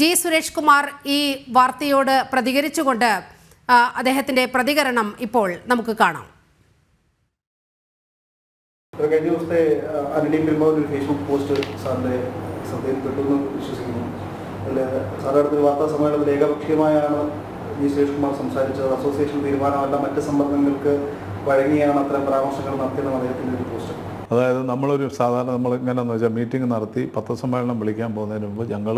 G Suresh Kumar ഈ വാർത്തയോട് പ്രതികരിച്ചുകൊണ്ട് അദ്ദേഹത്തിന്റെ പ്രതികരണം ഇപ്പോൾ നമുക്ക് കാണാം. കഴിഞ്ഞ ദിവസത്തെ പെരുമ്പാവൂർ ഒരു ഫേസ്ബുക്ക് പോസ്റ്റ് സാറിന്റെ ശ്രദ്ധയിൽപ്പെട്ടു എന്ന് വിശ്വസിക്കുന്നു. അതിൽ സാധാരണ വാർത്താ സമ്മേളനത്തിൽ ഏകപക്ഷീയമായാണ് ജി സുരേഷ് കുമാർ സംസാരിച്ചത്. അസോസിയേഷൻ തീരുമാനമല്ല മറ്റ് സമ്മർദ്ദങ്ങൾക്ക് വഴങ്ങിയാണ് അത്തരം പരാമർശങ്ങൾ നടത്തിയെന്നാണ് അദ്ദേഹത്തിന്റെ ഒരു പോസ്റ്റ് അതായത് നമ്മളൊരു സാധാരണ നമ്മൾ എങ്ങനെയാണെന്ന് വെച്ചാൽ മീറ്റിംഗ് നടത്തി പത്രസമ്മേളനം വിളിക്കാൻ പോകുന്നതിന് മുമ്പ് ഞങ്ങൾ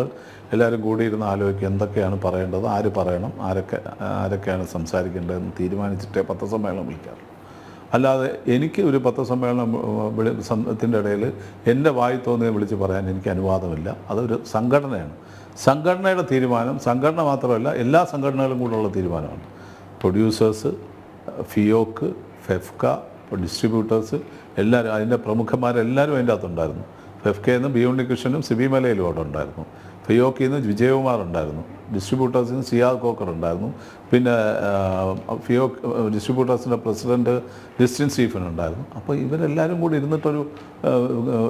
എല്ലാവരും കൂടിയിരുന്ന് ആലോചിക്കുക എന്തൊക്കെയാണ് പറയേണ്ടത് ആര് പറയണം ആരൊക്കെ ആരൊക്കെയാണ് സംസാരിക്കേണ്ടതെന്ന് തീരുമാനിച്ചിട്ടേ പത്രസമ്മേളനം വിളിക്കാറുള്ളൂ. അല്ലാതെ എനിക്ക് ഒരു പത്രസമ്മേളനം വിളി ത്തിന്റെ ഇടയിൽ എന്റെ വായി തോന്നിയത് വിളിച്ച് പറയാൻ എനിക്ക് അനുവാദമില്ല. അതൊരു സംഘടനയാണ്. സംഘടനയുടെ തീരുമാനം സംഘടന മാത്രമല്ല എല്ലാ സംഘടനകളും കൂടെയുള്ള തീരുമാനമാണ്. പ്രൊഡ്യൂസേഴ്സ് ഫിയോക്ക് ഫെഫ്ക ഡിസ്ട്രിബ്യൂട്ടേഴ്സ് എല്ലാവരും അതിന്റെ പ്രമുഖന്മാരെല്ലാവരും അതിന്റെ അകത്തുണ്ടായിരുന്നു. എഫ് കെ നിന്ന് ബി ഉണ്ണികൃഷ്ണനും സിബി മലയിലും അവിടെ ഉണ്ടായിരുന്നു. ഫിയോക്കിൽ നിന്ന് വിജയകുമാർ ഉണ്ടായിരുന്നു. ഡിസ്ട്രിബ്യൂട്ടേഴ്സിൽ നിന്ന് സിയാദ് കോക്കർ ഉണ്ടായിരുന്നു. പിന്നെ ഫിയോ ഡിസ്ട്രിബ്യൂട്ടേഴ്സിന്റെ പ്രസിഡന്റ് ഡിസ്റ്റിൻ സ്റ്റീഫൻ ഉണ്ടായിരുന്നു. അപ്പോൾ ഇവരെല്ലാവരും കൂടി ഇരുന്നിട്ടൊരു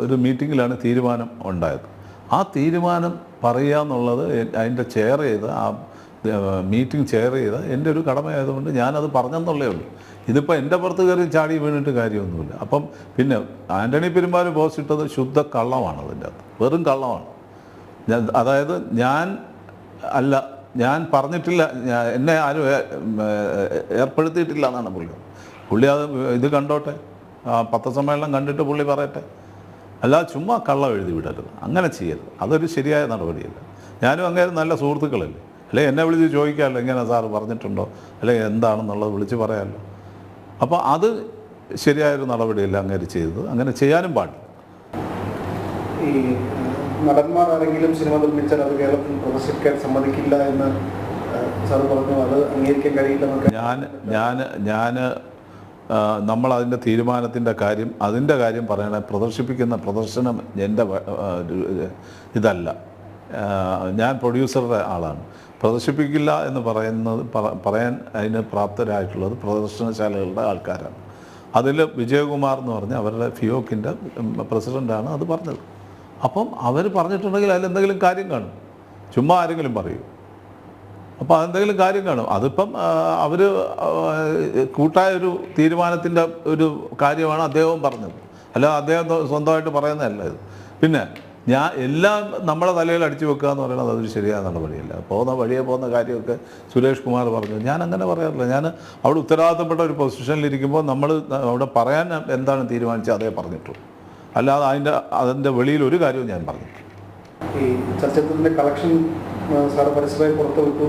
ഒരു മീറ്റിങ്ങിലാണ് തീരുമാനം ഉണ്ടായത്. ആ തീരുമാനം പറയുക എന്നുള്ളത് അതിന്റെ ചെയർ ചെയ്ത് ആ മീറ്റിംഗ് ചെയർ ചെയ്ത് എന്റെ ഒരു കടമയായതുകൊണ്ട് ഞാനത് പറഞ്ഞെന്നുള്ളേ ഉള്ളൂ. ഇതിപ്പോൾ എന്റെ പുറത്ത് കയറി ചാടി വീണിട്ട് കാര്യമൊന്നുമില്ല. അപ്പം പിന്നെ ആന്റണി പെരുമ്പാവൂർ പോസ്റ്റ് ഇട്ടത് ശുദ്ധ കള്ളമാണ് അതിന്റെ അകത്ത്. വെറും കള്ളമാണ്. ഞാൻ അതായത് ഞാൻ അല്ല ഞാൻ പറഞ്ഞിട്ടില്ല എന്നെ ആരും ഏർപ്പെടുത്തിയിട്ടില്ല എന്നാണ് പുള്ളി പുള്ളി അത് ഇത് കണ്ടോട്ടെ? പത്രസമ്മേളനം കണ്ടിട്ട് പുള്ളി പറയട്ടെ? അല്ലാതെ ചുമ്മാ കള്ളം എഴുതി വിടരുത്. അങ്ങനെ ചെയ്യരുത്. അതൊരു ശരിയായ നടപടിയല്ല. ഞാനും അങ്ങനെ നല്ല സുഹൃത്തുക്കളല്ലേ? അല്ലെ എന്നെ വിളിച്ച് ചോദിക്കാമല്ലോ ഇങ്ങനെ സാറ് പറഞ്ഞിട്ടുണ്ടോ? അല്ലെങ്കിൽ എന്താണെന്നുള്ളത് വിളിച്ച് പറയാമല്ലോ. അപ്പോൾ അത് ശരിയായൊരു നടപടിയല്ല അങ്ങനെ ചെയ്തത്. അങ്ങനെ ചെയ്യാനും പാടില്ല. ഈ നടന്മാർ ആരെങ്കിലും സിനിമ നിർമ്മിച്ചാൽ അത് കേരളത്തിൽ പ്രദർശിപ്പിക്കാൻ സമ്മതിക്കില്ല എന്ന് സാർ പറഞ്ഞു. അത് അംഗീകരിക്കാൻ കഴിയില്ല ഞാൻ ഞാൻ ഞാൻ നമ്മൾ അതിന്റെ തീരുമാനത്തിന്റെ കാര്യം അതിന്റെ കാര്യം പറയണേ പ്രദർശിപ്പിക്കുന്ന പ്രദർശനം എന്റെ ഇതല്ല. ഞാൻ പ്രൊഡ്യൂസറുടെ ആളാണ്. പ്രദർശിപ്പിക്കില്ല എന്ന് പറയുന്നത് പറ- പറയാൻ അതിന് പ്രാപ്തരായിട്ടുള്ളത് പ്രദർശനശാലകളുടെ ആൾക്കാരാണ്. അതിൽ വിജയകുമാർ എന്ന് പറഞ്ഞ അവരുടെ ഫിയോക്കിന്റെ പ്രസിഡന്റാണ് അത് പറഞ്ഞത്. അപ്പം അവർ പറഞ്ഞിട്ടുണ്ടെങ്കിൽ അതിലെന്തെങ്കിലും കാര്യം കാണും. ചുമ്മാ ആരെങ്കിലും പറയൂ. അപ്പോൾ അതെന്തെങ്കിലും കാര്യം കാണും. അതിപ്പം അവർ കൂട്ടായ ഒരു തീരുമാനത്തിന്റെ ഒരു കാര്യമാണ് അദ്ദേഹവും പറഞ്ഞത്. അല്ല അദ്ദേഹം സ്വ- സ്വന്തമായിട്ട് പറയുന്നതല്ല ഇത്. പിന്നെ ഞാൻ എല്ലാം നമ്മുടെ തലയിൽ അടിച്ചു വെക്കുക എന്ന് പറയുന്നത് അതൊരു ശരിയായ നടപടിയല്ല പോകുന്ന വഴിയെ പോകുന്ന കാര്യമൊക്കെ സുരേഷ് കുമാർ പറഞ്ഞു. ഞാൻ അങ്ങനെ പറയാറില്ല. ഞാൻ അവിടെ ഉത്തരവാദിത്തപ്പെട്ട ഒരു പൊസിഷനിലിരിക്കുമ്പോൾ നമ്മൾ അവിടെ പറയാൻ എന്താണ് തീരുമാനിച്ചത് അതേ പറഞ്ഞിട്ടുള്ളൂ. അല്ലാതെ അതിന്റെ അതിന്റെ വെളിയിൽ ഒരു കാര്യവും ഞാൻ പറഞ്ഞിട്ടില്ല. ഈ ചലച്ചിത്രത്തിന്റെ കളക്ഷൻ സാറ് പരസ്യമായി പുറത്തു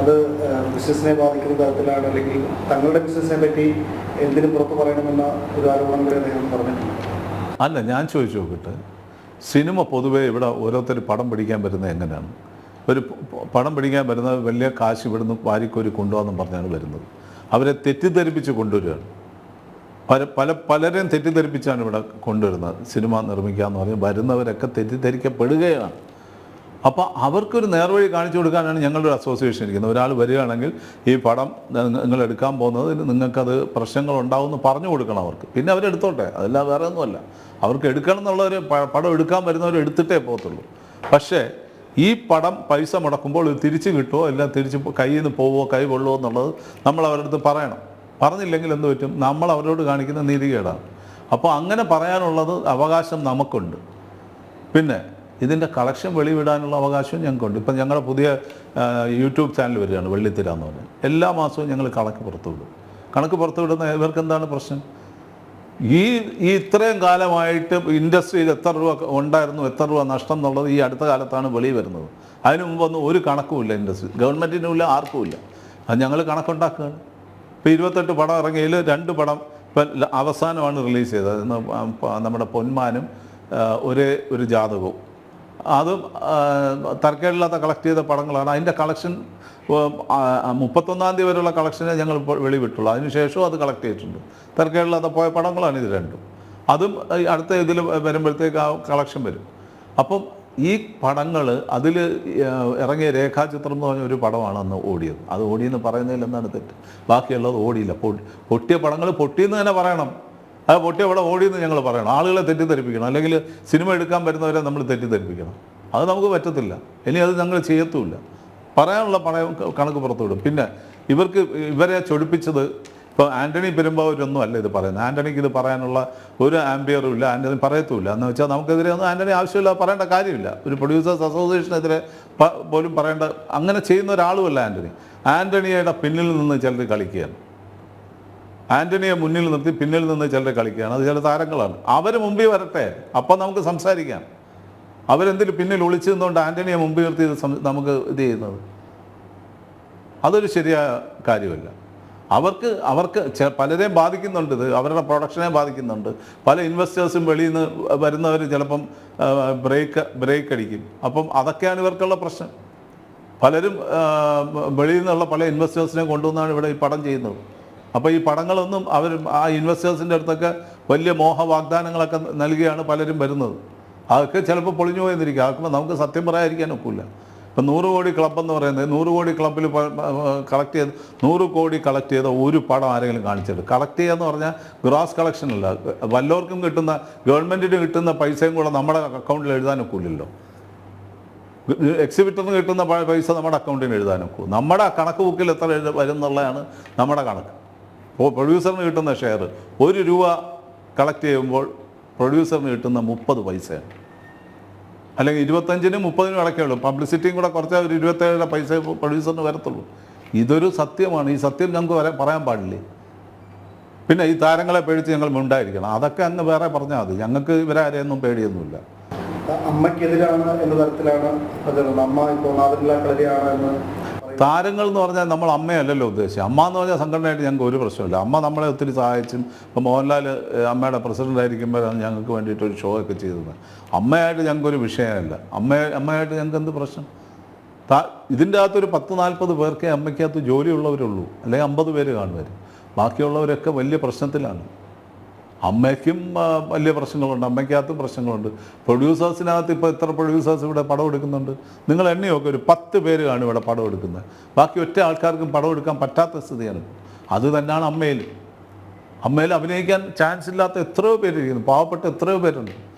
അത് ബിസിനസിനെ ബാധിക്കുന്ന തരത്തിലാണ് അല്ലെങ്കിൽ തങ്ങളുടെ ബിസിനസിനെ പറ്റി എന്തിനും പുറത്തു പറയണമെന്ന ഒരു ആരോപണം കൂടി അദ്ദേഹം പറഞ്ഞിട്ടുണ്ട്. അല്ല ഞാൻ ചോദിച്ചു നോക്കട്ടെ. സിനിമ പൊതുവേ ഇവിടെ ഓരോരുത്തർ പടം പിടിക്കാൻ വരുന്നത് എങ്ങനെയാണ്? ഒരു പടം പിടിക്കാൻ വരുന്നത് വലിയ കാശ് ഇവിടുന്ന് വാരിക്കോരി കൊണ്ടുപോകാന്നും പറഞ്ഞാണ് വരുന്നത്. അവരെ തെറ്റിദ്ധരിപ്പിച്ച് കൊണ്ടുവരികയാണ്. പല പല പലരെയും തെറ്റിദ്ധരിപ്പിച്ചാണ് ഇവിടെ കൊണ്ടുവരുന്നത്. സിനിമ നിർമ്മിക്കുക എന്ന് പറഞ്ഞാൽ വരുന്നവരൊക്കെ തെറ്റിദ്ധരിക്കപ്പെടുകയാണ്. അപ്പോൾ അവർക്കൊരു നേർവഴി കാണിച്ചു കൊടുക്കാനാണ് ഞങ്ങളുടെ ഒരു അസോസിയേഷൻ ഇരിക്കുന്നത്. ഒരാൾ വരികയാണെങ്കിൽ ഈ പടം നിങ്ങൾ എടുക്കാൻ പോകുന്നത് നിങ്ങൾക്കത് പ്രശ്നങ്ങൾ ഉണ്ടാവുമെന്ന് പറഞ്ഞു കൊടുക്കണം അവർക്ക്. പിന്നെ അവരെടുത്തോട്ടെ. അതെല്ലാം വേറെ ഒന്നുമല്ല. അവർക്ക് എടുക്കണം എന്നുള്ളവർ പടം എടുക്കാൻ വരുന്നവർ എടുത്തിട്ടേ പോകത്തുള്ളൂ. പക്ഷേ ഈ പടം പൈസ മുടക്കുമ്പോൾ ഇത് തിരിച്ച് കിട്ടുമോ അല്ല തിരിച്ച് കയ്യിൽ നിന്ന് പോവോ കൈ കൊള്ളുമോ എന്നുള്ളത് നമ്മൾ അവരുടെ അടുത്ത് പറയണം. പറഞ്ഞില്ലെങ്കിൽ എന്ത് പറ്റും? നമ്മൾ അവരോട് കാണിക്കുന്ന നീതികേടാണ് അപ്പോൾ അങ്ങനെ പറയാനുള്ളത് അവകാശം നമുക്കുണ്ട്. പിന്നെ ഇതിന്റെ കളക്ഷൻ വെളിവിടാനുള്ള അവകാശവും ഞങ്ങൾക്കുണ്ട്. ഇപ്പം ഞങ്ങളുടെ പുതിയ യൂട്യൂബ് ചാനൽ വരികയാണ് വെള്ളിത്തിര എന്ന് പറഞ്ഞാൽ എല്ലാ മാസവും ഞങ്ങൾ കണക്ക് പുറത്തുവിടും. കണക്ക് പുറത്തുവിടുന്ന ഇവർക്ക് എന്താണ് പ്രശ്നം? ഈ ഈ ഇത്രയും കാലമായിട്ട് ഇൻഡസ്ട്രിയിൽ എത്ര രൂപ ഉണ്ടായിരുന്നു എത്ര രൂപ നഷ്ടം എന്നുള്ളത് ഈ അടുത്ത കാലത്താണ് വെളി വരുന്നത്. അതിനു മുമ്പൊന്നും ഒരു കണക്കുമില്ല ഇൻഡസ്ട്രി. ഗവൺമെന്റിനുമില്ല ആർക്കുമില്ല അത് ഞങ്ങൾ കണക്കുണ്ടാക്കുകയാണ്. ഇപ്പോൾ ഇരുപത്തെട്ട് പടം ഇറങ്ങിയതിൽ രണ്ട് പടം ഇപ്പം അവസാനമാണ് റിലീസ് ചെയ്തത്. നമ്മുടെ പൊന്മാനും ഒരേ ഒരു ജാതകവും. അതും തർക്കമില്ലാത്ത കളക്ട് ചെയ്ത പടങ്ങളാണ്. അതിന്റെ കളക്ഷൻ മുപ്പത്തൊന്നാം തീയതി വരെയുള്ള കളക്ഷനെ ഞങ്ങൾ വെളിവിട്ടുള്ളൂ. അതിനുശേഷവും അത് കളക്ട് ചെയ്തിട്ടുണ്ട്. തർക്കമില്ലാത്ത പോയ പടങ്ങളാണ് ഇത് രണ്ടും. അതും അടുത്ത ഇതിൽ വരുമ്പോഴത്തേക്ക് ആ കളക്ഷൻ വരും. അപ്പം ഈ പടങ്ങൾ അതിൽ ഇറങ്ങിയ രേഖാചിത്രം എന്ന് പറഞ്ഞ ഒരു പടമാണ് അന്ന് ഓടിയത്. അത് ഓടിയെന്ന് പറയുന്നതിൽ എന്താണ് തെറ്റ്? ബാക്കിയുള്ളത് ഓടിയില്ല. പൊട്ടിയ പടങ്ങൾ പൊട്ടിയെന്ന് തന്നെ പറയണം. അത് പൊട്ടി അവിടെ ഓടിയെന്ന് ഞങ്ങൾ പറയണം. ആളുകളെ തെറ്റിദ്ധരിപ്പിക്കണം. അല്ലെങ്കിൽ സിനിമ എടുക്കാൻ വരുന്നവരെ നമ്മൾ തെറ്റിദ്ധരിപ്പിക്കണം. അത് നമുക്ക് പറ്റത്തില്ല. ഇനി അത് ഞങ്ങൾ ചെയ്യത്തുമില്ല. പറയാനുള്ള പണയം കണക്ക് പുറത്തുവിടും പിന്നെ ഇവർക്ക് ഇവരെ ചൊടിപ്പിച്ചത് ഇപ്പോൾ ആന്റണി പെരുമ്പാവൂരൊന്നും അല്ല ഇത് പറയുന്നത്. ആന്റണിക്ക് ഇത് പറയാനുള്ള ഒരു ആംബിയറും ഇല്ല. ആന്റണി പറയത്തുമില്ല. എന്ന് വെച്ചാൽ നമുക്കെതിരെ ഒന്നും ആന്റണി ആവശ്യമില്ല പറയേണ്ട കാര്യമില്ല. ഒരു പ്രൊഡ്യൂസേഴ്സ് അസോസിയേഷനെതിരെ പോലും പറയേണ്ട അങ്ങനെ ചെയ്യുന്ന ഒരാളുമല്ല ആന്റണി ആന്റണിയുടെ പിന്നിൽ നിന്ന് ചിലർ കളിക്കുകയാണ്. ആന്റണിയെ മുന്നിൽ നിർത്തി പിന്നിൽ നിന്ന് ചിലർ കളിക്കുകയാണ്. അത് ചില താരങ്ങളാണ്. അവർ മുമ്പിൽ വരട്ടെ. അപ്പം നമുക്ക് സംസാരിക്കാം. അവരെന്തിന് പിന്നിൽ ഒളിച്ചു നിന്നുകൊണ്ട് ആന്റണിയെ മുമ്പിൽ നിർത്തി നമുക്ക് ഇത് ചെയ്യുന്നത്? അതൊരു ശരിയായ കാര്യമല്ല. അവർക്ക് അവർക്ക് പലരെയും ബാധിക്കുന്നുണ്ട് ഇത്. അവരുടെ പ്രൊഡക്ഷനെ ബാധിക്കുന്നുണ്ട്. പല ഇൻവെസ്റ്റേഴ്സും വെളിയിൽ നിന്ന് വരുന്നവർ ചിലപ്പം ബ്രേക്ക് ബ്രേക്ക് അടിക്കും. അപ്പം അതൊക്കെയാണ് ഇവർക്കുള്ള പ്രശ്നം. പലരും വെളിയിൽ നിന്നുള്ള പല ഇൻവെസ്റ്റേഴ്സിനെ കൊണ്ടുവന്നാണ് ഇവിടെ ഈ പടം ചെയ്യുന്നത്. അപ്പോൾ ഈ പടങ്ങളൊന്നും അവർ ആ ഇൻവെസ്റ്റേഴ്സിന്റെ അടുത്തൊക്കെ വലിയ മോഹ വാഗ്ദാനങ്ങളൊക്കെ നൽകിയാണ് പലരും വരുന്നത്. അതൊക്കെ ചിലപ്പോൾ പൊളിഞ്ഞു പോയെന്നിരിക്കും. അതൊക്കെ നമുക്ക് സത്യം പറയാതിരിക്കാൻ ഒക്കില്ല. ഇപ്പം നൂറ് കോടി ക്ലബ് എന്ന് പറയുന്നത് നൂറ് കോടി ക്ലബ്ബിൽ കളക്ട് ചെയ്ത് നൂറ് കോടി കളക്ട് ചെയ്ത ഒരു പടം ആരെങ്കിലും കാണിച്ചത്. കളക്ട് ചെയ്യുക എന്ന് പറഞ്ഞാൽ ഗ്രോസ് കളക്ഷൻ അല്ല. വല്ലവർക്കും കിട്ടുന്ന ഗവൺമെന്റിന് കിട്ടുന്ന പൈസയും കൂടെ നമ്മുടെ അക്കൗണ്ടിൽ എഴുതാനൊക്കില്ലല്ലോ എക്സിബിറ്ററിന് കിട്ടുന്ന പൈസ നമ്മുടെ അക്കൗണ്ടിന് എഴുതാനൊക്കൂ നമ്മുടെ കണക്ക് ബുക്കിൽ എത്ര എഴുത വരും എന്നുള്ളതാണ് നമ്മുടെ കണക്ക്. പ്രൊഡ്യൂസറിന് കിട്ടുന്ന ഷെയർ ഒരു രൂപ കളക്ട് ചെയ്യുമ്പോൾ പ്രൊഡ്യൂസറിന് കിട്ടുന്ന മുപ്പത് പൈസയാണ്. അല്ലെങ്കിൽ ഇരുപത്തഞ്ചിനും മുപ്പതിനും ഇടയ്ക്കേ ഉള്ളൂ. പബ്ലിസിറ്റിയും കൂടെ കുറച്ചാൽ ഒരു ഇരുപത്തേഴര പൈസ പ്രൊഡ്യൂസറിന് വരത്തുള്ളൂ. ഇതൊരു സത്യമാണ്. ഈ സത്യം ഞങ്ങൾക്ക് വരെ പറയാൻ പാടില്ലേ? പിന്നെ ഈ താരങ്ങളെ പേടിച്ച് ഞങ്ങൾ മുണ്ടായിരിക്കണം. അതൊക്കെ അങ്ങ് വേറെ പറഞ്ഞാൽ മതി. ഞങ്ങൾക്ക് ഇവരെ ആരെയൊന്നും പേടിയൊന്നുമില്ല. അമ്മയ്ക്കെതിരാണ് എന്ന തരത്തിലാണ് അമ്മ ഇപ്പോൾ പറയുന്നത്. താരങ്ങൾ എന്ന് പറഞ്ഞാൽ നമ്മൾ അമ്മയല്ലല്ലോ ഉദ്ദേശിച്ചത്. അമ്മ എന്ന് പറഞ്ഞാൽ സംഘടനയായിട്ട് ഞങ്ങൾക്ക് ഒരു പ്രശ്നമില്ല. അമ്മ നമ്മളെ ഒത്തിരി സഹായിച്ചും ഇപ്പോൾ മോഹൻലാൽ അമ്മയുടെ പ്രസിഡന്റ് ആയിരിക്കുമ്പോഴാണ് ഞങ്ങൾക്ക് വേണ്ടിയിട്ട് ഒരു ഷോ ഒക്കെ ചെയ്തത്. അമ്മയായിട്ട് ഞങ്ങൾക്കൊരു വിഷയമല്ല. അമ്മ അമ്മയായിട്ട് ഞങ്ങൾക്ക് എന്ത് പ്രശ്നം? താ ഇതിന്റെ അകത്തൊരു പത്ത് നാൽപ്പത് പേർക്കേ അമ്മയ്ക്കകത്ത് ജോലിയുള്ളവരുള്ളൂ. അല്ലെങ്കിൽ അമ്പത് പേര് കാണുവർ ബാക്കിയുള്ളവരൊക്കെ വലിയ പ്രശ്നത്തിലാണ്. അമ്മയ്ക്കും വലിയ പ്രശ്നങ്ങളുണ്ട്. അമ്മയ്ക്കകത്തും പ്രശ്നങ്ങളുണ്ട്. പ്രൊഡ്യൂസേഴ്സിനകത്ത് ഇപ്പോൾ എത്ര പ്രൊഡ്യൂസേഴ്സ് ഇവിടെ പടം എടുക്കുന്നുണ്ട്. നിങ്ങൾ എണ്ണയൊക്കെ ഒരു പത്ത് പേര് കാണും ഇവിടെ പടം എടുക്കുന്നത്. ബാക്കി ഒറ്റ ആൾക്കാർക്കും പടം എടുക്കാൻ പറ്റാത്ത സ്ഥിതിയാണ്. അത് തന്നെയാണ് അമ്മയിൽ. അമ്മയിൽ അഭിനയിക്കാൻ ചാൻസ് ഇല്ലാത്ത എത്രയോ പേരിരിക്കുന്നു പാവപ്പെട്ട എത്രയോ പേരുണ്ട്.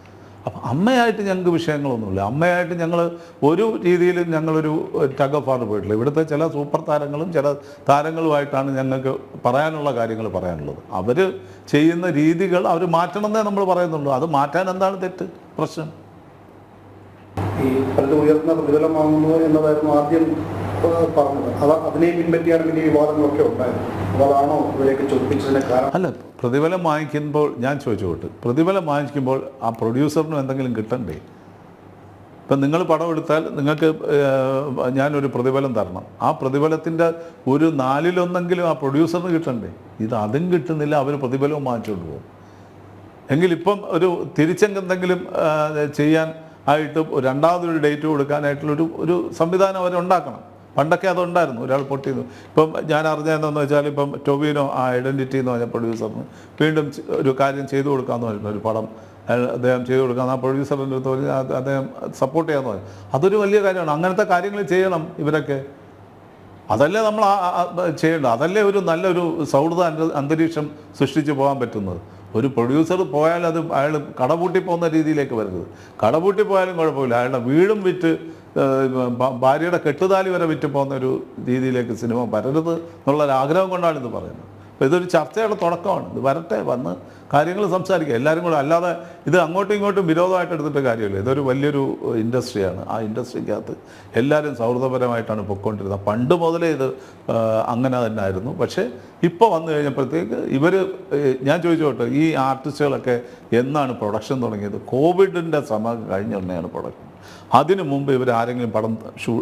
അപ്പം അമ്മയായിട്ട് ഞങ്ങൾക്ക് വിഷയങ്ങളൊന്നുമില്ല. അമ്മയായിട്ട് ഞങ്ങൾ ഒരു രീതിയിലും ഞങ്ങളൊരു ടഗ് ഓഫ് വാർ പോയിട്ടില്ല. ഇവിടുത്തെ ചില സൂപ്പർ താരങ്ങളും ചില താരങ്ങളുമായിട്ടാണ് ഞങ്ങൾക്ക് പറയാനുള്ള കാര്യങ്ങൾ പറയാനുള്ളത്. അവർ ചെയ്യുന്ന രീതികൾ അവർ മാറ്റണമെന്നേ നമ്മൾ പറയുന്നുള്ളൂ. അത് മാറ്റാൻ എന്താണ് തെറ്റ്? പ്രശ്നം. ഈ പലരും ഉയർന്ന പ്രതിഫലം വാങ്ങുന്നു എന്നതായിരുന്നു ആദ്യം പറഞ്ഞത്. അത് അതിനെ പിൻപറ്റിയാണ് പിന്നെ വിവാദങ്ങളൊക്കെ ഉണ്ടായത്. അപ്പോൾ അതാണോ ഇവരെയൊക്കെ ചോദിപ്പിച്ചതിന് കാരണം? അല്ല പ്രതിഫലം വാങ്ങിക്കുമ്പോൾ ഞാൻ ചോദിച്ചോട്ട് പ്രതിഫലം വാങ്ങിക്കുമ്പോൾ ആ പ്രൊഡ്യൂസറിനും എന്തെങ്കിലും കിട്ടണ്ടേ? ഇപ്പം നിങ്ങൾ പടം എടുത്താൽ നിങ്ങൾക്ക് ഞാനൊരു പ്രതിഫലം തരണം. ആ പ്രതിഫലത്തിന്റെ ഒരു നാലിലൊന്നെങ്കിലും ആ പ്രൊഡ്യൂസറിന് കിട്ടണ്ടേ? ഇത് അതും കിട്ടുന്നില്ല അവർ പ്രതിഫലവും വാങ്ങിച്ചുകൊണ്ട് പോകും. എങ്കിലിപ്പം ഒരു തിരിച്ചെന്തെങ്കിലും ചെയ്യാൻ ആയിട്ട് രണ്ടാമതൊരു ഡേറ്റ് കൊടുക്കാനായിട്ടുള്ളൊരു ഒരു സംവിധാനം അവരുണ്ടാക്കണം പണ്ടൊക്കെ അതുണ്ടായിരുന്നു. ഒരാൾ പൊട്ടിയിരുന്നു ഇപ്പം ഞാൻ അറിഞ്ഞതെന്ന് വെച്ചാൽ ഇപ്പം ടൊവിനോ ആ ഐഡന്റിറ്റി എന്ന് പറഞ്ഞ പ്രൊഡ്യൂസറിന് വീണ്ടും ഒരു കാര്യം ചെയ്തു കൊടുക്കാമെന്ന് പറഞ്ഞു ഒരു പടം അദ്ദേഹം ചെയ്തു കൊടുക്കാം ആ പ്രൊഡ്യൂസറിന്റെ അടുത്ത് പറഞ്ഞ് അദ്ദേഹം സപ്പോർട്ട് ചെയ്യാമെന്ന് പറഞ്ഞു. അതൊരു വലിയ കാര്യമാണ്. അങ്ങനത്തെ കാര്യങ്ങൾ ചെയ്യണം ഇവരൊക്കെ. അതല്ലേ നമ്മൾ ചെയ്യേണ്ടത്? അതല്ലേ ഒരു നല്ലൊരു സൗഹൃദ അന്തരീക്ഷം സൃഷ്ടിച്ചു പോകാൻ പറ്റുന്നത്? ഒരു പ്രൊഡ്യൂസർ പോയാൽ അത് അയാൾ കടപൂട്ടി പോകുന്ന രീതിയിലേക്ക് വരരുത് കടപൂട്ടി പോയാലും കുഴപ്പമില്ല. അയാളുടെ വീടും വിറ്റ് ഭാര്യയുടെ കെട്ടുതാലി വരെ വിറ്റ് പോകുന്ന ഒരു രീതിയിലേക്ക് സിനിമ വരരുത് എന്നുള്ളൊരു ആഗ്രഹം കൊണ്ടാണ് ഇത് പറയുന്നത്. അപ്പോൾ ഇതൊരു ചർച്ചയുടെ തുടക്കമാണ്. ഇത് വരട്ടെ വന്ന് കാര്യങ്ങൾ സംസാരിക്കുക എല്ലാവരും കൂടെ അല്ലാതെ ഇത് അങ്ങോട്ടും ഇങ്ങോട്ടും വിരോധമായിട്ട് എടുത്തിട്ട് കാര്യമില്ല. ഇതൊരു വലിയൊരു ഇൻഡസ്ട്രിയാണ്. ആ ഇൻഡസ്ട്രിക്കകത്ത് എല്ലാവരും സൗഹൃദപരമായിട്ടാണ് പൊയ്ക്കൊണ്ടിരുന്നത്. പണ്ട് മുതലേ ഇത് അങ്ങനെ തന്നെ ആയിരുന്നു പക്ഷേ ഇപ്പോൾ വന്നു കഴിഞ്ഞപ്പോഴത്തേക്ക് ഇവർ ഞാൻ ചോദിച്ചോട്ടെ ഈ ആർട്ടിസ്റ്റുകളൊക്കെ എന്നാണ് പ്രൊഡക്ഷൻ തുടങ്ങിയത്? കോവിഡിന്റെ സമയം കഴിഞ്ഞ ഉടനെയാണ് പ്രൊഡക്ഷൻ. അതിനു മുമ്പ് ഇവർ ആരെങ്കിലും പടം ഷൂ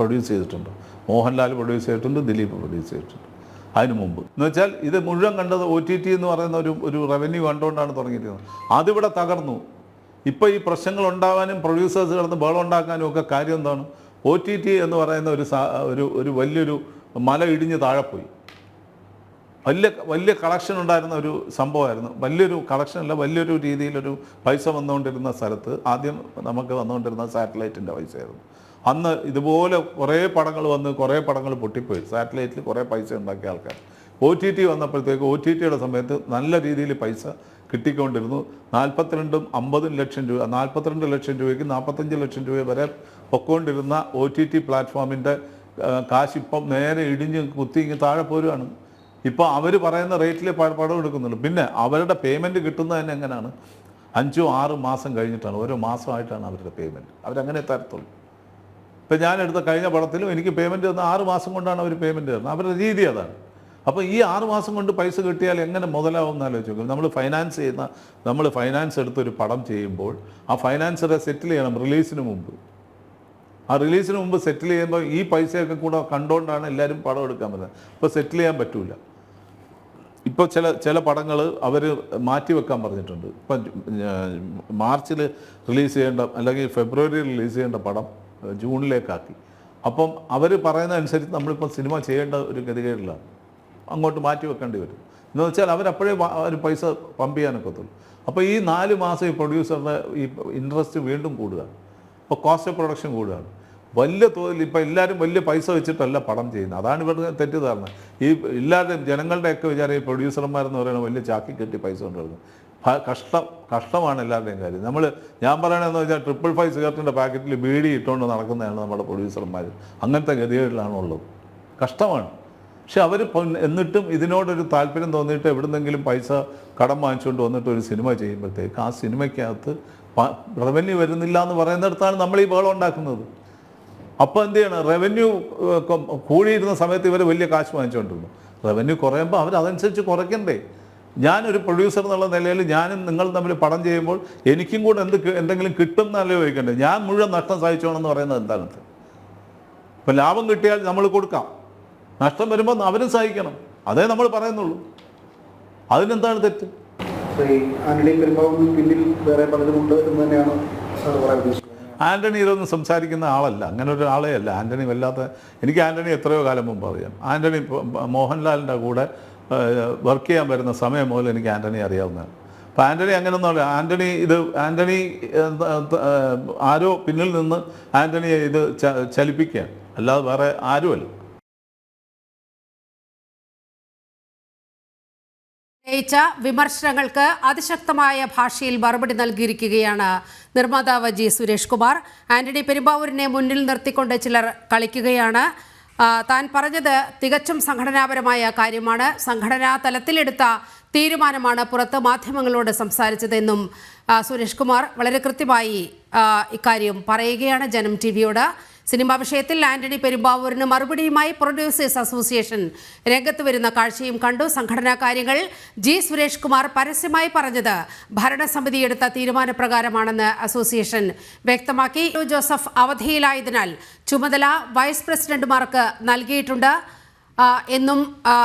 പ്രൊഡ്യൂസ് ചെയ്തിട്ടുണ്ടോ? മോഹൻലാൽ പ്രൊഡ്യൂസ് ചെയ്തിട്ടുണ്ട് ദിലീപ് പ്രൊഡ്യൂസ് ചെയ്തിട്ടുണ്ട്. അതിന് മുമ്പ്. എന്ന് വെച്ചാൽ ഇത് മുഴുവൻ കണ്ടത് ഒ ടി ടി എന്ന് പറയുന്ന ഒരു ഒരു റവന്യൂ കണ്ടുകൊണ്ടാണ് തുടങ്ങിയിരിക്കുന്നത് അതിവിടെ തകർന്നു. ഇപ്പോൾ ഈ പ്രശ്നങ്ങൾ ഉണ്ടാവാനും പ്രൊഡ്യൂസേഴ്സ് കിടന്ന് ബഹളം ഉണ്ടാക്കാനും ഒക്കെ കാര്യം എന്താണ്? ഒ ടി ടി എന്ന് പറയുന്ന ഒരു ഒരു ഒരു വലിയൊരു മല ഇടിഞ്ഞ് താഴെ പോയി. വലിയ വലിയ കളക്ഷൻ ഉണ്ടായിരുന്ന ഒരു സംഭവമായിരുന്നു. വലിയൊരു കളക്ഷൻ അല്ല വലിയൊരു രീതിയിലൊരു പൈസ വന്നുകൊണ്ടിരുന്ന സ്ഥലത്ത് ആദ്യം നമുക്ക് വന്നുകൊണ്ടിരുന്ന സാറ്റലൈറ്റിന്റെ പൈസയായിരുന്നു. അന്ന് ഇതുപോലെ കുറേ പടങ്ങൾ വന്ന് കുറേ പടങ്ങൾ പൊട്ടിപ്പോയി. സാറ്റലൈറ്റിൽ കുറേ പൈസ ഉണ്ടാക്കിയ ആൾക്കാർ. ഒ ടി ടി വന്നപ്പോഴത്തേക്ക് ഒ ടി ടിയുടെ സമയത്ത് നല്ല രീതിയിൽ പൈസ കിട്ടിക്കൊണ്ടിരുന്നു. നാൽപ്പത്തിരണ്ടും അമ്പതും ലക്ഷം രൂപ നാൽപ്പത്തിരണ്ട് ലക്ഷം രൂപയ്ക്ക് നാൽപ്പത്തഞ്ച് ലക്ഷം രൂപ വരെ പൊക്കോണ്ടിരുന്ന ഒ ടി ടി പ്ലാറ്റ്ഫോമിന്റെ കാശിപ്പം നേരെ ഇടിഞ്ഞ് കുത്തി ഇങ്ങ് താഴെ പോരുകയാണ് ഇപ്പോൾ അവർ പറയുന്ന റേറ്റിൽ പടം എടുക്കുന്നുള്ളൂ പിന്നെ അവരുടെ പേയ്മെന്റ് കിട്ടുന്നത് തന്നെ എങ്ങനെയാണ് അഞ്ചോ ആറ് മാസം കഴിഞ്ഞിട്ടാണ്. ഓരോ മാസമായിട്ടാണ് അവരുടെ പേയ്മെന്റ് അവരങ്ങനെ തരത്തുള്ളൂ. ഇപ്പം ഞാൻ എടുത്ത കഴിഞ്ഞ പടത്തിലും എനിക്ക് പേയ്മെന്റ് തന്ന ആറ് മാസം കൊണ്ടാണ് അവർ പേയ്മെന്റ് തന്നത് അവരുടെ രീതി അതാണ്. അപ്പോൾ ഈ ആറ് മാസം കൊണ്ട് പൈസ കിട്ടിയാൽ എങ്ങനെ മുതലാവും എന്ന് ആലോചിച്ച് നോക്കും നമ്മൾ ഫൈനാൻസ് ചെയ്യുന്ന നമ്മൾ ഫൈനാൻസ് എടുത്തൊരു പടം ചെയ്യുമ്പോൾ ആ ഫൈനാൻസറെ സെറ്റിൽ ചെയ്യണം റിലീസിന് മുമ്പ്. ആ റിലീസിന് മുമ്പ് സെറ്റിൽ ചെയ്യുമ്പോൾ ഈ പൈസയൊക്കെ കൂടെ കണ്ടുകൊണ്ടാണ് എല്ലാവരും പടം എടുക്കാൻ പറ്റുന്നത് ഇപ്പോൾ സെറ്റിൽ ചെയ്യാൻ പറ്റൂല. ഇപ്പോൾ ചില ചില പടങ്ങൾ അവർ മാറ്റി വെക്കാൻ പറഞ്ഞിട്ടുണ്ട്. ഇപ്പം മാർച്ചിൽ റിലീസ് ചെയ്യേണ്ട അല്ലെങ്കിൽ ഫെബ്രുവരി റിലീസ് ചെയ്യേണ്ട പടം ജൂണിലേക്കാക്കി. അപ്പം അവർ പറയുന്നതനുസരിച്ച് നമ്മളിപ്പോൾ സിനിമ ചെയ്യേണ്ട ഒരു ഗതികേടിലാണ് അങ്ങോട്ട് മാറ്റി വെക്കേണ്ടി വരും. എന്ന് വെച്ചാൽ അവരപ്പോഴേ ഒരു പൈസ പമ്പ് ചെയ്യാനൊക്കത്തുള്ളൂ അപ്പോൾ ഈ നാല് മാസം ഈ പ്രൊഡ്യൂസറുടെ ഈ ഇൻട്രസ്റ്റ് വീണ്ടും കൂടുകയാണ് അപ്പോൾ കോസ്റ്റ് ഓഫ് പ്രൊഡക്ഷൻ കൂടുകയാണ് വലിയ തോതിൽ ഇപ്പോൾ എല്ലാവരും വലിയ പൈസ വെച്ചിട്ടല്ല പടം ചെയ്യുന്നത്. അതാണ് ഇവരുടെ തെറ്റിദ്ധാരണ. ഈ ഇല്ലാതെ ജനങ്ങളുടെയൊക്കെ വിചാരം ഈ പ്രൊഡ്യൂസർമാരെന്ന് പറയുന്നത് വലിയ ചാക്കി കെട്ടി പൈസ കൊണ്ടുവരുന്നത്. കഷ്ടം കഷ്ടമാണ് എല്ലാവരുടെയും കാര്യം. നമ്മൾ ഞാൻ പറയണതെന്ന് വെച്ചാൽ ട്രിപ്പിൾ ഫൈവ് സിഗരറ്റിന്റെ പാക്കറ്റിൽ ബീഡി ഇട്ടുകൊണ്ട് നടക്കുന്നതാണ് നമ്മുടെ പ്രൊഡ്യൂസർമാർ അങ്ങനത്തെ ഗതികളിലാണ് ഉള്ളത്. കഷ്ടമാണ്. പക്ഷെ അവർ എന്നിട്ടും ഇതിനോടൊരു താല്പര്യം തോന്നിയിട്ട് എവിടുന്നെങ്കിലും പൈസ കടം വാങ്ങിച്ചുകൊണ്ട് വന്നിട്ട് ഒരു സിനിമ ചെയ്യുമ്പോഴത്തേക്ക് ആ സിനിമയ്ക്കകത്ത് റവന്യൂ വരുന്നില്ല എന്ന് പറയുന്നിടത്താണ് നമ്മൾ ഈ ബഹളം ഉണ്ടാക്കുന്നത്. അപ്പോൾ എന്ത് ചെയ്യണം? റവന്യൂ കൂടിയിരുന്ന സമയത്ത് ഇവർ വലിയ കാശ് വാങ്ങിച്ചുകൊണ്ടിരുന്നു റവന്യൂ കുറയുമ്പോൾ അവർ അതനുസരിച്ച് കുറയ്ക്കണ്ടേ? ഞാനൊരു പ്രൊഡ്യൂസർ എന്നുള്ള നിലയിൽ ഞാനും നിങ്ങൾ തമ്മിൽ പടം ചെയ്യുമ്പോൾ എനിക്കും കൂടെ എന്ത് എന്തെങ്കിലും കിട്ടും എന്നല്ലേ ചോദിക്കണ്ടേ? ഞാൻ മുഴുവൻ നഷ്ടം സഹിച്ചോണമെന്ന് പറയുന്നത് എന്താണ് ഇപ്പം ലാഭം കിട്ടിയാൽ നമ്മൾ കൊടുക്കാം. നഷ്ടം വരുമ്പോൾ അവരും സഹിക്കണം. അതേ നമ്മൾ പറയുന്നുള്ളൂ. അതിനെന്താണ് തെറ്റ്? ആന്റണി ഇതൊന്നും സംസാരിക്കുന്ന ആളല്ല. അങ്ങനെ ഒരു ആളേ ആന്റണി വല്ലാത്ത എനിക്ക് ആന്റണി എത്രയോ കാലം മുമ്പ് അറിയാം. ആന്റണി മോഹൻലാലിന്റെ കൂടെ വർക്ക് ചെയ്യാൻ വരുന്ന സമയം മുതൽ എനിക്ക് ആന്റണി അറിയാവുന്നതാണ്. അപ്പോൾ ആന്റണി അങ്ങനെയൊന്നും അല്ല ആന്റണി ഇത് ആന്റണി ആരോ പിന്നിൽ നിന്ന് ആന്റണിയെ ഇത് ചലിപ്പിക്കുകയാണ്. അല്ലാതെ വേറെ ആരുമല്ല. വിമർശനങ്ങൾക്ക് അതിശക്തമായ ഭാഷയിൽ മറുപടി നൽകിയിരിക്കുകയാണ് നിർമ്മാതാവ് ജി സുരേഷ് കുമാർ. ആന്റണി പെരുമ്പാവൂരിനെ മുന്നിൽ നിർത്തിക്കൊണ്ട് ചിലർ കളിക്കുകയാണ്. താൻ പറഞ്ഞത് തികച്ചും സംഘടനാപരമായ കാര്യമാണ്. സംഘടനാ തലത്തിലെടുത്ത തീരുമാനമാണ് പുറത്ത് മാധ്യമങ്ങളോട് സംസാരിച്ചതെന്നും സുരേഷ് കുമാർ വളരെ കൃത്യമായി ഇക്കാര്യം പറയുകയാണ് ജനം ടി വിയോട്. സിനിമാ വിഷയത്തിൽ ആന്റണി പെരുമ്പാവൂരിന് മറുപടിയുമായി പ്രൊഡ്യൂസേഴ്സ് അസോസിയേഷൻ രംഗത്ത് വരുന്ന കാഴ്ചയും കണ്ടു. സംഘടനാ കാര്യങ്ങൾ ജി സുരേഷ് കുമാർ പരസ്യമായി പറഞ്ഞത് ഭരണസമിതി എടുത്ത തീരുമാനപ്രകാരമാണെന്ന് അസോസിയേഷൻ വ്യക്തമാക്കി. ജോസഫ് അവധിയിലായതിനാൽ ചുമതല വൈസ് പ്രസിഡന്റുമാർക്ക് നൽകിയിട്ടുണ്ട്. എന്നും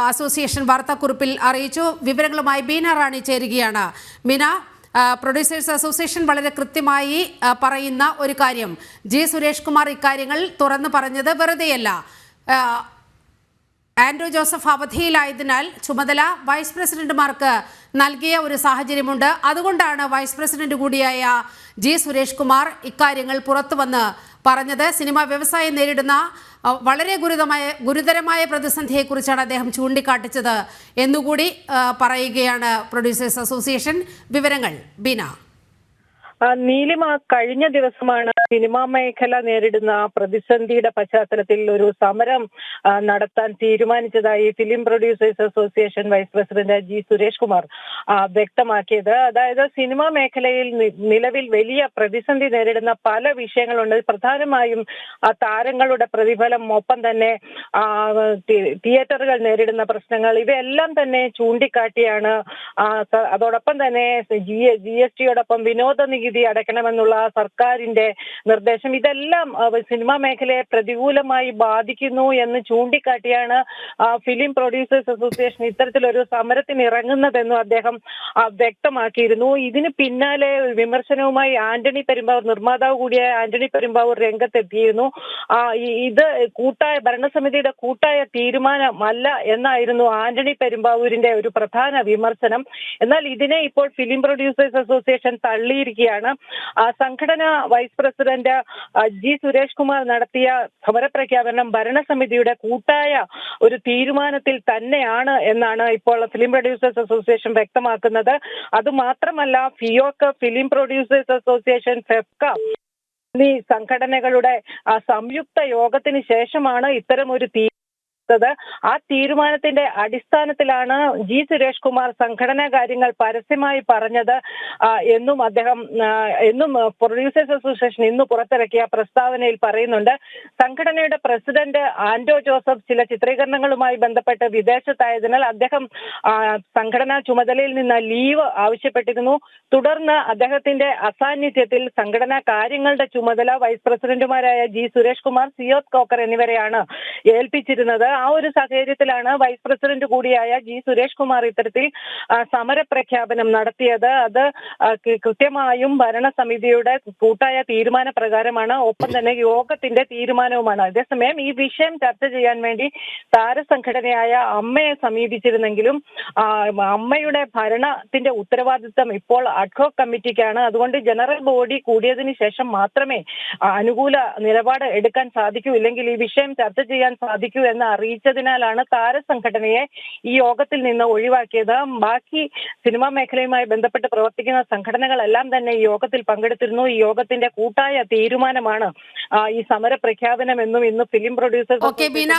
അസോസിയേഷൻ വാർത്താക്കുറിപ്പിൽ അറിയിച്ചു. വിവരങ്ങളുമായി ബീന റാണി ചേരുകയാണ്. ആ, പ്രൊഡ്യൂസേഴ്സ് അസോസിയേഷൻ വളരെ കൃത്യമായി പറയുന്ന ഒരു കാര്യം. ജി സുരേഷ് കുമാർ ഇക്കാര്യങ്ങൾ തുറന്നു പറഞ്ഞത് വെറുതെയല്ല. ആൻഡ്രൂ ജോസഫ് അവധിയിലായതിനാൽ ചുമതല വൈസ് പ്രസിഡന്റുമാർക്ക് നൽകിയ ഒരു സാഹചര്യമുണ്ട്. അതുകൊണ്ടാണ് വൈസ് പ്രസിഡന്റ് കൂടിയായ ജി സുരേഷ് കുമാർ ഇക്കാര്യങ്ങൾ പുറത്തുവന്ന് പറഞ്ഞത്. സിനിമാ വ്യവസായം നേരിടുന്ന വളരെ ഗുരുതരമായ ഗുരുതരമായ പ്രതിസന്ധിയെക്കുറിച്ചാണ് അദ്ദേഹം ചൂണ്ടിക്കാട്ടിച്ചത് എന്നുകൂടി പറയുകയാണ് പ്രൊഡ്യൂസേഴ്സ് അസോസിയേഷൻ. വിവരങ്ങൾ ബിന. നീലിമ കഴിഞ്ഞ ദിവസമാണ് സിനിമാ മേഖല നേരിടുന്ന പ്രതിസന്ധിയുടെ പശ്ചാത്തലത്തിൽ ഒരു സമരം നടത്താൻ തീരുമാനിച്ചതായി film producers association vice president G Suresh Kumar വ്യക്തമാക്കിയത്. അതായത് സിനിമാ മേഖലയിൽ നിലവിൽ വലിയ പ്രതിസന്ധി നേരിടുന്ന പല വിഷയങ്ങളുണ്ട്. പ്രധാനമായും താരങ്ങളുടെ പ്രതിഫലം ഒപ്പം തന്നെ തിയേറ്ററുകൾ നേരിടുന്ന പ്രശ്നങ്ങൾ ഇവയെല്ലാം തന്നെ ചൂണ്ടിക്കാട്ടിയാണ് അതോടൊപ്പം തന്നെ ജി ജി എസ് ടിയോടൊപ്പം വിനോദ നികുതി അടയ്ക്കണമെന്നുള്ള സർക്കാരിന്റെ നിർദ്ദേശം. ഇതെല്ലാം സിനിമാ മേഖലയെ പ്രതികൂലമായി ബാധിക്കുന്നു എന്ന് ചൂണ്ടിക്കാട്ടിയാണ് ഫിലിം പ്രൊഡ്യൂസേഴ്സ് അസോസിയേഷൻ ഇത്തരത്തിലൊരു സമരത്തിന് ഇറങ്ങുന്നതെന്നും അദ്ദേഹം വ്യക്തമാക്കിയിരുന്നു. ഇതിന് പിന്നാലെ വിമർശനവുമായി ആന്റണി പെരുമ്പാവൂർ നിർമ്മാതാവ് കൂടിയായ ആന്റണി പെരുമ്പാവൂർ രംഗത്തെത്തിയിരുന്നു. ഇത് കൂട്ടായ ഭരണസമിതിയുടെ കൂട്ടായ തീരുമാനമല്ല എന്നായിരുന്നു ആന്റണി പെരുമ്പാവൂരിന്റെ ഒരു പ്രധാന വിമർശനം. എന്നാൽ ഇതിനെ ഇപ്പോൾ ഫിലിം പ്രൊഡ്യൂസേഴ്സ് അസോസിയേഷൻ തള്ളിയിരിക്കുകയാണ്. സംഘടന vice president president G Suresh Kumar നടത്തിയ സമരപ്രഖ്യാപനം ഭരണസമിതിയുടെ കൂട്ടായ ഒരു തീരുമാനത്തിൽ തന്നെയാണ് എന്നാണ് ഇപ്പോൾ ഫിലിം പ്രൊഡ്യൂസേഴ്സ് അസോസിയേഷൻ വ്യക്തമാക്കുന്നത്. അതുമാത്രമല്ല FEUOK film producers association FEFKA എന്നീ സംഘടനകളുടെ സംയുക്ത യോഗത്തിന് ശേഷമാണ് ഇത്തരം ഒരു തീ ത് ആ തീരുമാനത്തിന്റെ അടിസ്ഥാനത്തിലാണ് ജി സുരേഷ് കുമാർ സംഘടനാ കാര്യങ്ങൾ പരസ്യമായി പറഞ്ഞത്. എന്നും അദ്ദേഹം എന്നും പ്രൊഡ്യൂസേഴ്സ് അസോസിയേഷൻ ഇന്ന് പുറത്തിറക്കിയ പ്രസ്താവനയിൽ പറയുന്നുണ്ട്. സംഘടനയുടെ പ്രസിഡന്റ് ആന്റോ ജോസഫ് ചില ചിത്രീകരണങ്ങളുമായി ബന്ധപ്പെട്ട് വിദേശത്തായതിനാൽ അദ്ദേഹം സംഘടനാ ചുമതലയിൽ നിന്ന് ലീവ് ആവശ്യപ്പെട്ടിരുന്നു. തുടർന്ന് അദ്ദേഹത്തിന്റെ അസാന്നിധ്യത്തിൽ സംഘടനാ കാര്യങ്ങളുടെ ചുമതല വൈസ് പ്രസിഡന്റുമാരായ ജി സുരേഷ് കുമാർ സിയോത് കോക്കർ എന്നിവരെയാണ് ഏൽപ്പിച്ചിരുന്നത്. ആ ഒരു സാഹചര്യത്തിലാണ് വൈസ് പ്രസിഡന്റ് കൂടിയായ ജി സുരേഷ് കുമാർ ഇത്തരത്തിൽ സമര സമരപ്രഖ്യാപനം നടത്തിയത്. അത് കൃത്യമായും ഭരണസമിതിയുടെ കൂട്ടായ തീരുമാന പ്രകാരമാണ് ഒപ്പം തന്നെ യോഗത്തിന്റെ തീരുമാനവുമാണ്. അതേസമയം ഈ വിഷയം ചർച്ച ചെയ്യാൻ വേണ്ടി താരസംഘടനയായ അമ്മയെ സമീപിച്ചിരുന്നെങ്കിലും അമ്മയുടെ ഭരണത്തിന്റെ ഉത്തരവാദിത്തം ഇപ്പോൾ അഡ്ഹോക് കമ്മിറ്റിക്കാണ്. അതുകൊണ്ട് ജനറൽ ബോഡി കൂടിയതിനു ശേഷം മാത്രമേ അനുകൂല നിലപാട് എടുക്കാൻ സാധിക്കൂ. ഇല്ലെങ്കിൽ ഈ വിഷയം ചർച്ച ചെയ്യാൻ സാധിക്കൂ എന്ന് അറിയിച്ചതിനാലാണ് താരസംഘടനയെ ഈ യോഗത്തിൽ നിന്ന് ഒഴിവാക്കിയത്. ബാക്കി സിനിമാ മേഖലയുമായി ബന്ധപ്പെട്ട് പ്രവർത്തിക്കുന്ന സംഘടനകളെല്ലാം തന്നെ ഈ യോഗത്തിൽ പങ്കെടുത്തിരുന്നു. ഈ യോഗത്തിന്റെ കൂട്ടായ തീരുമാനമാണ് ഈ സമര പ്രഖ്യാപനം എന്നും ഇന്ന് ഫിലിം പ്രൊഡ്യൂസേഴ്സ് ഓക്കെ ബീന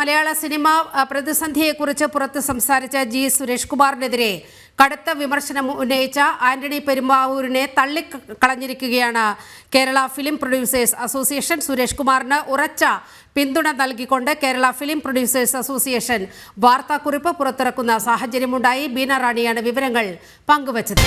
മലയാള സിനിമ പ്രതിസന്ധിയെക്കുറിച്ച് പുറത്ത് സംസാരിച്ച ജി സുരേഷ് കുമാറിനെതിരെ കടുത്ത വിമർശനം ഉന്നയിച്ച ആന്റണി പെരുമ്പാവൂരിനെ തള്ളിക്കളഞ്ഞിരിക്കുകയാണ് Kerala film producers association Suresh കുമാറിന് ഉറച്ച പിന്തുണ നൽകിക്കൊണ്ട് കേരള ഫിലിം പ്രൊഡ്യൂസേഴ്സ് അസോസിയേഷൻ വാർത്താക്കുറിപ്പ് പുറത്തിറക്കുന്ന സാഹചര്യമുണ്ടായി. ബീന റാണിയാണ് വിവരങ്ങൾ പങ്കുവച്ചത്.